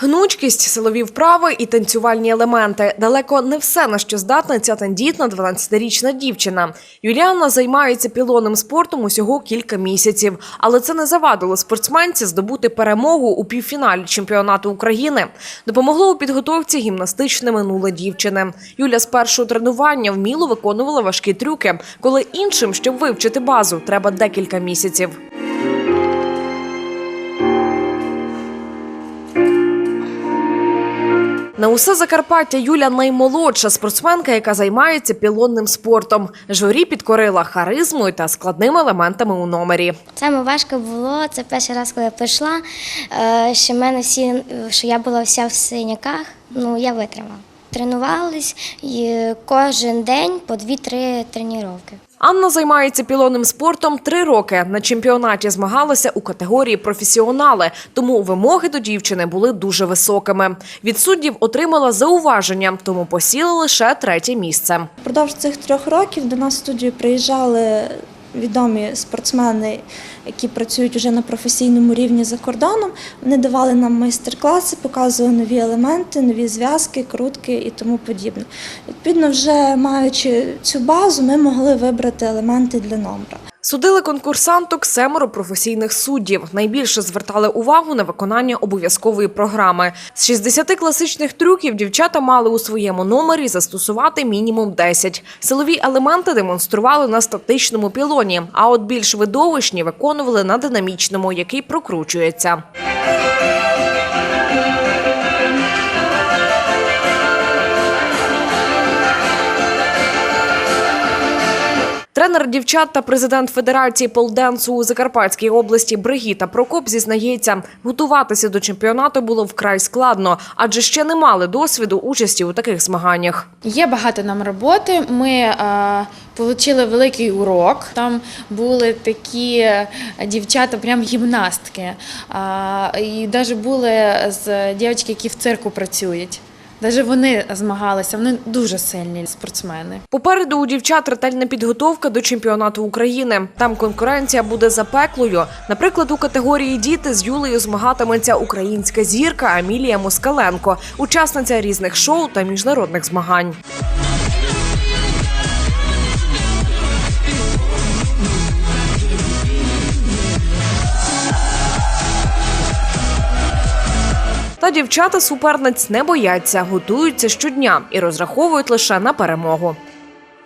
Гнучкість, силові вправи і танцювальні елементи далеко не все на що здатна ця тендітна 12-річна дівчина. Юліана займається пілонним спортом усього кілька місяців, але це не завадило спортсменці здобути перемогу у півфіналі чемпіонату України. Допомогло у підготовці гімнастичне минуле дівчини. Юля з першого тренування вміло виконувала важкі трюки, коли іншим, щоб вивчити базу, треба декілька місяців. На усе Закарпаття Юля наймолодша спортсменка, яка займається пілонним спортом. Журі підкорила харизмою та складними елементами у номері. Саме важко було. Це перший раз, коли я прийшла. е, Що мене всі, що я була вся в синяках. Ну я витримала. Тренувались і кожен день по 2-3 тренування. Анна займається пілонним спортом три роки. На чемпіонаті змагалася у категорії професіонали, тому вимоги до дівчини були дуже високими. Від суддів отримала зауваження, тому посіла лише третє місце. Впродовж цих трьох років до нас в студію приїжджали відомі спортсмени, які працюють вже на професійному рівні за кордоном. Вони давали нам майстер-класи, показували нові елементи, нові зв'язки, крутки і тому подібне. Відповідно, вже маючи цю базу, ми могли вибрати елементи для номера. Судили конкурсанток семеро професійних суддів. Найбільше звертали увагу на виконання обов'язкової програми. З 60 класичних трюків дівчата мали у своєму номері застосувати мінімум 10. Силові елементи демонстрували на статичному пілоні, а от більш видовищні виконували на динамічному, який прокручується. Тренер дівчат та президент Федерації полденсу у Закарпатській області Бригіта Прокоп зізнається, готуватися до чемпіонату було вкрай складно, адже ще не мали досвіду участі у таких змаганнях. Є багато нам роботи. Ми е, отримали великий урок. Там були такі е, дівчата, прям гімнастки. А, і навіть були з дівчатки, які в цирку працюють. Навіть вони змагалися, вони дуже сильні спортсмени. Попереду у дівчат ретельна підготовка до чемпіонату України. Там конкуренція буде запеклою. Наприклад, у категорії діти з Юлею змагатиметься українська зірка Амілія Москаленко, учасниця різних шоу та міжнародних змагань. Та дівчата суперниць не бояться, готуються щодня і розраховують лише на перемогу.